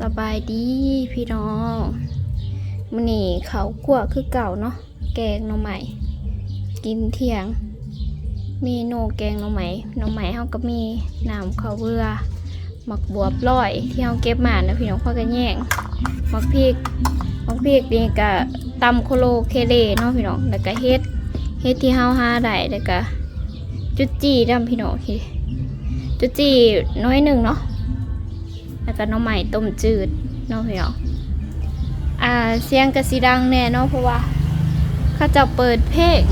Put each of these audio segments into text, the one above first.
สบายดีพี่น้องมื้อนี้เขาวกั่วคือเก่าเนาะแกงหน่อไม้กินเที่ยง เมนูแกงหน่อไม้หน่อไม้เฮาก็มีน้ำข้าวเบื่อหมักบวบร้อยที่เฮาเก็บมานะพี่น้องพ่อก็แย่งหมักพริกหมักพริกนี่ก็ตำโคโลเคเลเนาะพี่น้องแล้วก็เฮ็ดเฮ็ดที่เฮาหาได้แล้วก็จุดจี้ดำพี่น้องจุดจีน้อยหนึ่งเนาะ แล้วก็น้องใหม่ต้มจืดเนาะพี่น้องอ่าเสียงกระสีดังแน่เนาะเพราะว่าเขาจะเปิดเพลง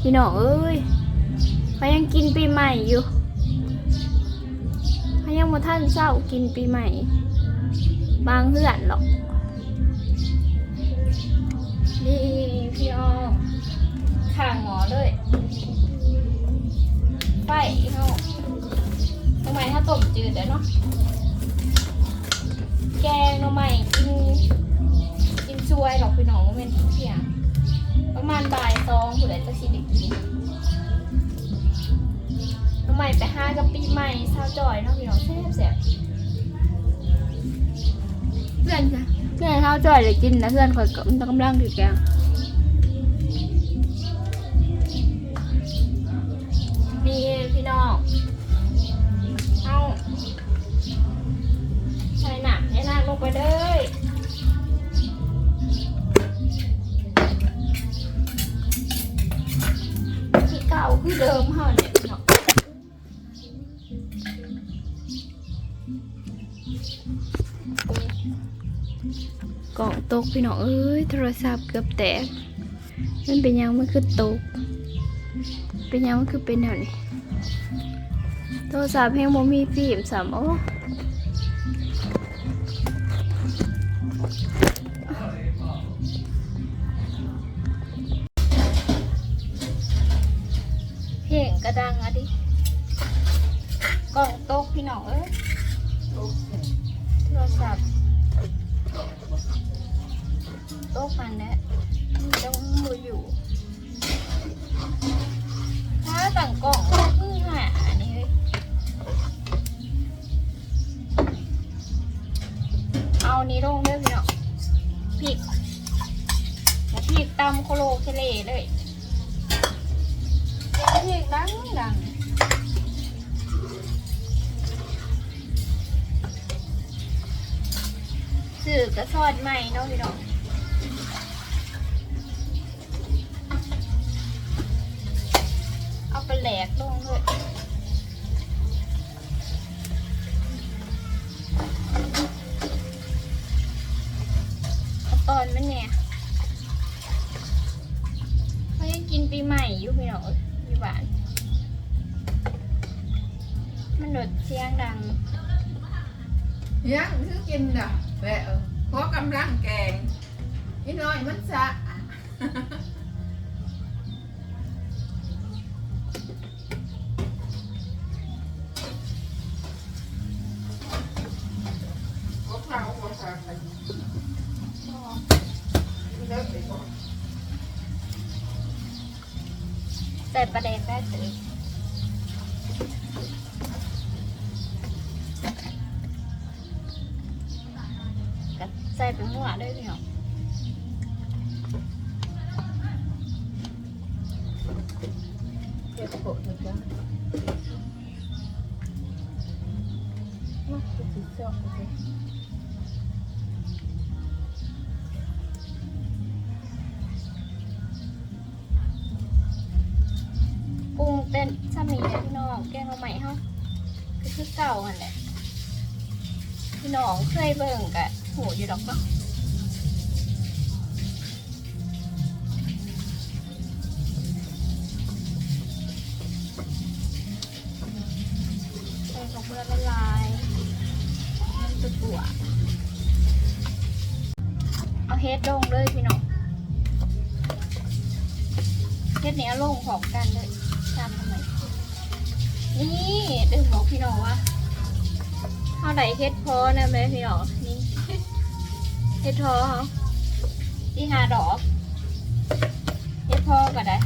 พี่น้องเอ้ยเขายังกินปีใหม่อยู่เขายังมาท่านเศร้ากินปีใหม่ บางเพื่อนหรอก เดี๋ยวเนาะแกงหน่อไม้กินกินช่วยหรอกพี่น้องว่าเป็นเที่ยงประมาณบ่ายสองผู้ใดจะสิได้กินหน่อไม้ไปห้ากับปีใหม่เช้าวจอยเนาะพี่น้องแซ่บแซ่บเพื่อนจ้ะเพื่อนเช้าวจอยเลยกินนะเพื่อนคอยกำลังถือแกงนี่พี่น้อง ไปเลยคือเก่าคือเดิมเฮาเนี่ยพี่น้องกล่องตกพี่น้องเอ้ยโทรศัพท์เกือบแตกมันเป็นยังมันคือตก เป็นยังมันคือเป็นแนวนี้โทรศัพท์แพงบ่มีฟิล์มสามโอ้ กระดังอะดิกล่องโต๊ะพี่น้องเอ้ยโทรศัพท์โต๊ะมันแหละต้องมืออยู่ ถ้าต่างกล่องก็คือหาอันนี้เฮ้ยเอานี้ลงด้วยพี่น้องพริกพริกตำโคโลเคเลเลย เพลงดังดังสื่อกระสอดใหม่เนาะพี่น้องเอาไปแหลกลง กำลังแกงนี่น้อยมันสะพวกเราพวกเราไปเลิกไปก่อนใส่ประเด็นได้สิ ใส่ไปมั่วด้วยพี่น้องเก็บโปะนะจ๊ะมาไปสิเจ้าไปสิปรุงเต้นซ้ำนี้เลยพี่น้องแกงเอาใหม่เฮาคือคือเก่าอันแหละพี่น้องเคยเบิ่งกะ โหอยู่ดอกเนาะของเบื่อละลายมันจะตัว เอาเฮ็ดลงเลยพี่น้องเฮ็ดเนี้ยลงพร้อมกันเลยตามทำไมนี่ดึงบอกพี่น้องว่าเท่าไหร่เฮ็ดพอนะแม่พี่น้องนี่ เฮ็ดพอที่หาดอกเฮ็ดพอก็ได้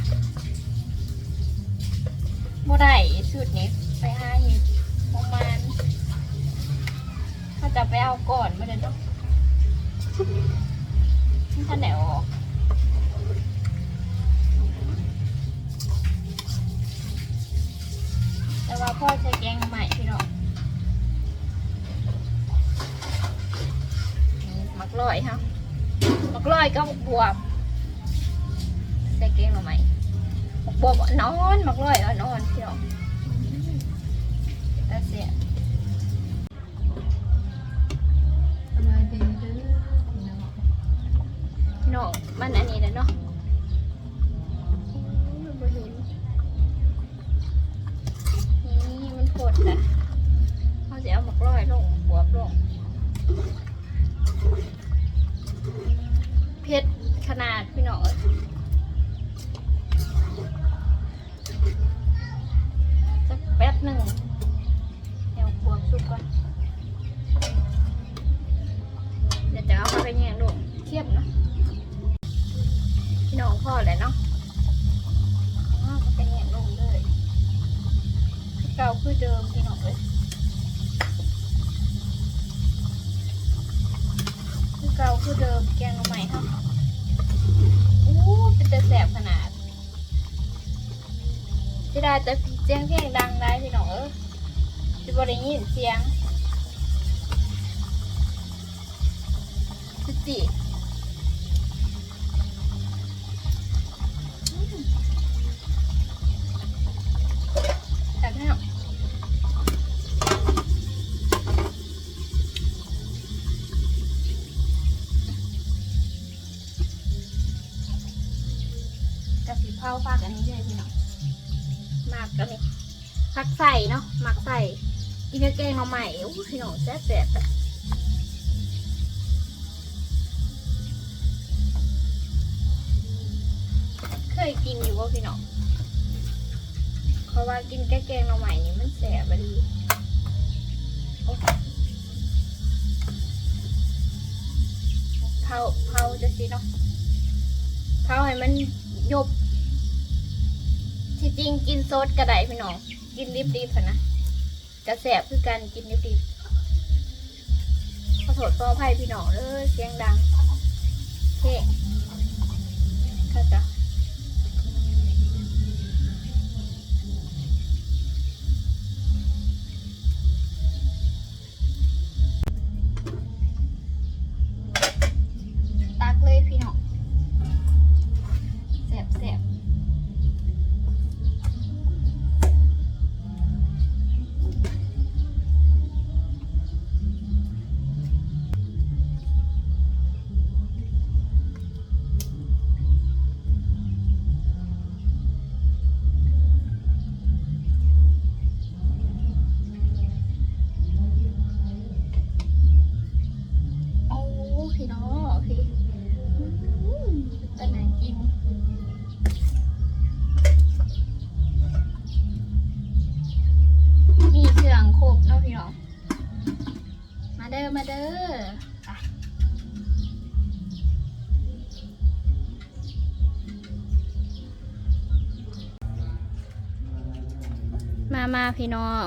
บ่ได้สุดนี้ไปหาอยู่ประมาณเขาจะไปเอาก่อนมาเดี๋ยวเนาะท่านไหนออกแต่ว่าพ่อใช้แกงใหม่ มักลอยครับมักลอยก็บวบใส่แกงใหม่มักบวบอะนอนมักลอยอะนอนพี่น้องแต่เสียสบายดีเด้อพี่น้องพี่น้องมันอันนี้แหละเนาะ เพชรขนาดพี่น้องสักแป๊บหนึ่งเดี๋ยวควบสุกก่อนเดี๋ยวจะเอาไปแยงลูกเทียบเนาะพี่น้องพ่อเลยเนาะเอาไปแยงลูกเลยเก่าคือเดิมพี่น้องเลยคือเก่าคือเดิมแกงใหม่ครับอู้ เป็นแต่แสบขนาดจะได้แต่เสียงเพลงดังได้พี่น้องเออจะบริยินเสียงสติ อีกแกงมาใหม่อู้พี่น้องแซ่บแซ่บเคยกินอยู่ว่าพี่น้องเพราะว่ากินแกงแกงมาใหม่นี่มันแซ่บดีเผาเผาจะสิเนาะเผาให้มันยบที่จริงกินซดกระไดพี่น้อง กินดิบดิบๆอะนะ กระแสบคือการกินดิบดิบขอโทษขออภัยพี่น้องเลยเสียงดังเท่เข้าใจ มามาพี่น้อง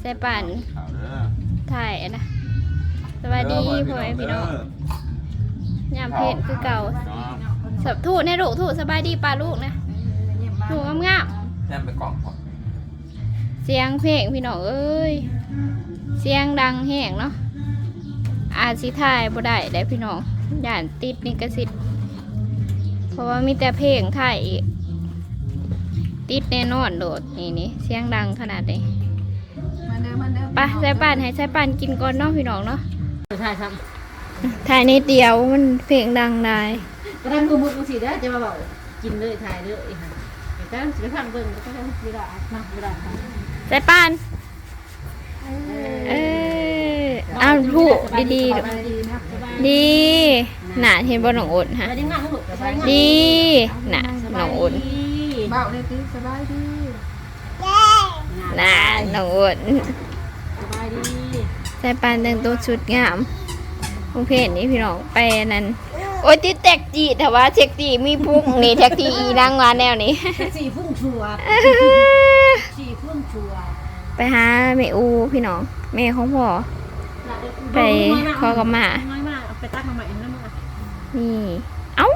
ใส่ปั่นข่าวเด้อถ่ายนะสวัสดีพ่อแม่พี่น้องยามเพศคือเก่าน้องสับถูในลูกถูสบายดีป่าลูกนะถูกงามแซมไปกล่องก่อนๆเสียงเพลงพี่น้องเอ้ยเสียงดังแห้งเนาะอาจสิถ่ายบ่ได้ได้พี่น้องย่านติดนิกสิทธิ์เพราะว่ามีแต่เพลงถ่ายอีก ติดแน่นอนโดดนี่นี่เสียงดังขนาดนี้มาเด้อมาเด้อไปใส่ป่านให้ใส่ป่านกินก่อนเนาะพี่น้องเนาะใช่ครับถ่ายในเดียวมันเพลงดังได้ก็ทำกูมุดกูสิได้จะมาบอกกินเลยถ่ายเลยค่ะแต่ถ้าสิไปทำเบิ่งก็ต้องเวลานะเวลาทำใส่ป่านเออเอาถูกดีๆสบายดีนะสบายดีหนาเห็นบ่น้องอดฮะสบายดีงานลูกสบายดีหนาน้องอด เบาเลยติสบายดีหนาน้องอดสบายดีใส่ปานแต่งตัวชุดงามโอเคนี่พี่น้องไปอันนั้นโอ้ยติดแท็กจีแต่ว่าแท็กจีมีพุ่งนี่แท็กจีอีนางวาแนวนี้สี่พุ่งชัวสี่พุ่งชัวไปหาแม่อูพี่น้องแม่ของพ่อไปขอกับหมาน้อยมากเอาไปตักมาใหม่นะมึงอะนี่ เอ้า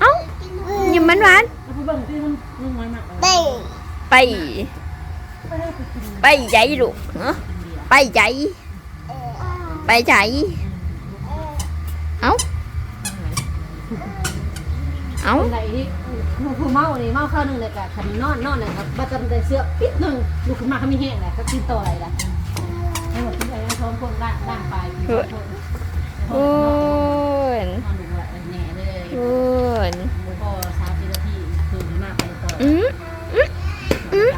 เอ้าอย่ามันหวาน แล้วผู้เบิ่งที่มันมึงน้อยมากไปไปใจลูกเนาะไปใจไปใจเอ้าเอ้าอะไรนี่ผู้เมานี่เมาข้าวหนึ่งเลยกะขันนอนนอนเลยครับบัตรแต่เสื้อปิดหนึ่งลุกขึ้นมาเขามีแห้งเลยก็กินต่ออะไรล่ะให้หมดที่ไหนท้องคนด่างด่างไปโอ้ยนอนดูว่าแหน่เลยโอ้ย เอออืม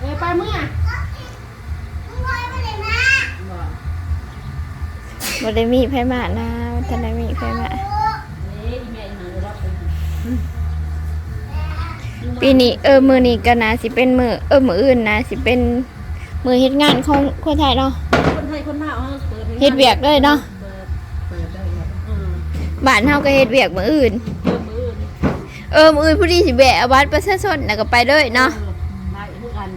เอ้ไปเมื่อบ่ได้มีไผมานะบ่ทันได้มีไผมาปีนี้เออมือนี้ก็น่าสิเป็นมือเออมืออื่นนะสิเป็นมือเฮ็ดงานของคนไทยเนาะคนไทยคนหน้าเปิดเฮ็ดเวียกเลยเนาะ บ้านเฮาก็เฮ็ดเวียกมืออื่นเปิดมือเออมืออื่นผู้ดีสิแบะเอาบัตรประชาชนแล้วก็ไปเลยเนาะได้เหมือนกัน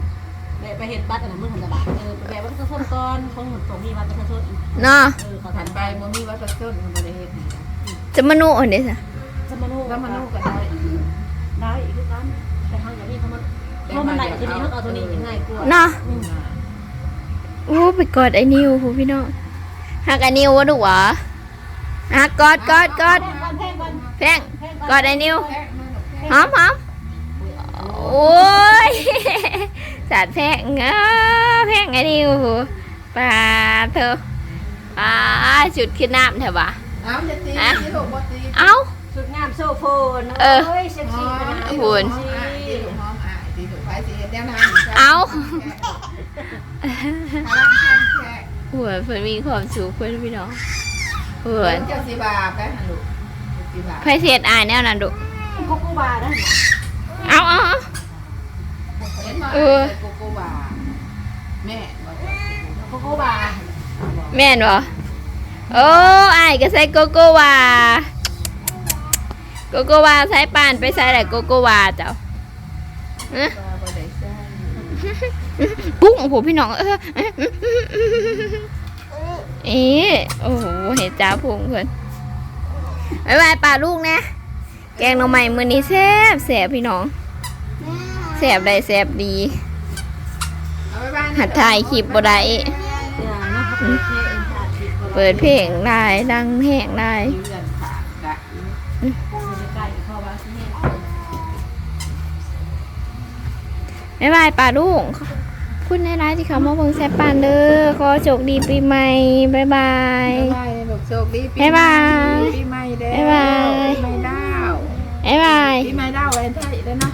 ไปเห็นบัตรอันนั้นเมื่อหันตลาดเออไปแบบว่าประชาชนก่อนของหมดตรงมีบัตรประชาชนเนาะเออเขาหัถันนไปไปบ่มีวัดประชดมันบ่ได้เฮ็ดจะมาโน่นเด้ซะสมนุแล้วมันลูกก็ได้ได้อีกทุกครั้งแต่ครั้งอย่างนี้เขามันเขามันได้ตัวนี้เขาเอาตัวนี้ง่ายกว่าเนาะโอ้ไปกอดไอ้นิวผู้พี่น้องฮักไอ้นิววะดูหวะ ฮักกอดกอดกอดแพงกันแพงกอดไอ้นิวแพงมากหอมหอมโอ้ยสาดแพงเออแพงไอ้นิวปลาเธอปลาจุดขึ้นน้ำเถอะวะเอาจะตีที่ลูกบ่ตีเอ้าสุดงามโซโฟนเออเฮ้ยเซ็กหซี่อไปมนะตีหุ่นหอมอะตีลูกหอมอะตีลูกไปสิเฮ็ดแนวนั้นเอ้าพลังคันแค่หัวเพิ่นมีความสุขเพิ่นพี่น้องหัว เพิ่นเจ้าสิบาไปหันลูกสิบาไพเสียดอายแนวนั้นดุโกโก้บาร์ได้ไหมเอาเอาเอา เห็นบ่เออ โกโก้บาแม่บ่จะโกโก้บาร์แม่นบ่โอ้อายก็ใส่โกโกวา โกโกวาใส่ปานไปใส่แต่โกโกวาเจ้าเอ๊ะบ่ได้ใส่ ปุ้งโอ้โหพี่น้องเออ เอ๊ะโอ้โหเห็นจ้าพุงเพิ่อนบ๊ายบายป่าลูกนะ แกงหน่อไม้มือนี้แซ่บแซ่บพี่น้องแซ่บได้แซ่บดีหัดถ่ายคลิปบ่ได้เปิดเพลงได้ดังแห้งได้บ๊ายบายป่าลูก คุณในร้านที่เขามาเบิ่งแซ่บปานเด้อขอโชคดีปีใหม่บ๊ายบาย บ๊ายบายลูกโชคดีปีบ๊ายบายปีใหม่เด้อบ๊ายบาย ปีใหม่ดาวบ๊ายบาย ปีใหม่ดาวแอนไทยเด้อเนาะ